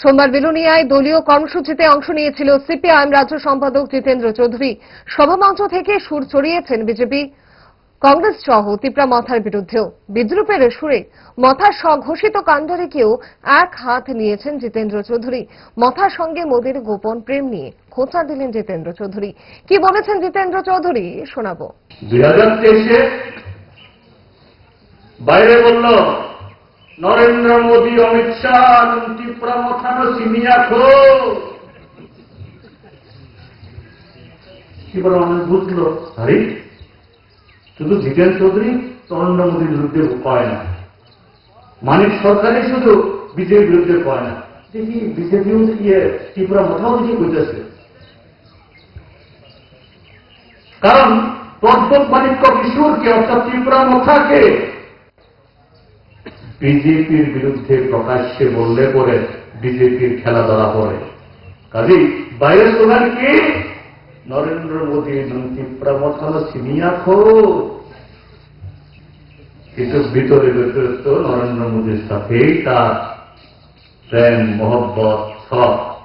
সোমবার বিলুনিয়ায় দলীয় কর্মসূচিতে অংশ নিয়েছিল সিপিআইএম রাজ্য সম্পাদক জিতেন্দ্র চৌধুরী। সভামঞ্চ থেকে সুর চড়িয়েছেন বিজেপি। কংগ্রেস সহ তিপ্রা মথার বিরুদ্ধেও। বিদ্রুপের সুরে মথার স্বঘোষিত কাণ্ড রেখেও এক হাত নিয়েছেন জিতেন্দ্র চৌধুরী। মথার সঙ্গে মোদীর গোপন প্রেম নিয়ে খোঁচা দিলেন জিতেন্দ্র চৌধুরী। কি বলেছেন জিতেন্দ্র চৌধুরী? শোনাবো। দুই বাইরে নরেন্দ্র মোদী, অমিত শাহ ত্রিপুরা মথানো সিমিয়া খো কি বলে মানুষ বুঝলো আরে, শুধু জিতেন চৌধুরী নরেন্দ্র মোদীর বিরুদ্ধে কয় না মানিক সরকারই শুধু বিজেপির বিরুদ্ধে কয় না দেখি বিজেপি ইয়ে ত্রিপুরা মথাও দেখি কইতেছে। কারণ তদ্ভুত মানিক্য কিশোরকে, অর্থাৎ ত্রিপুরা মথাকে বিজেপির বিরুদ্ধে প্রকাশ্যে বললে পরে বিজেপির খেলা ধরা পড়ে। কাজেই বাইরের স্লোগান কি? নরেন্দ্র মোদী নীতি মথানো সিনিয়া খো কিন্তু ভিতরে ভিতরে তো নরেন্দ্র মোদীর সাথেই তার প্রেম, মহব্বত সব।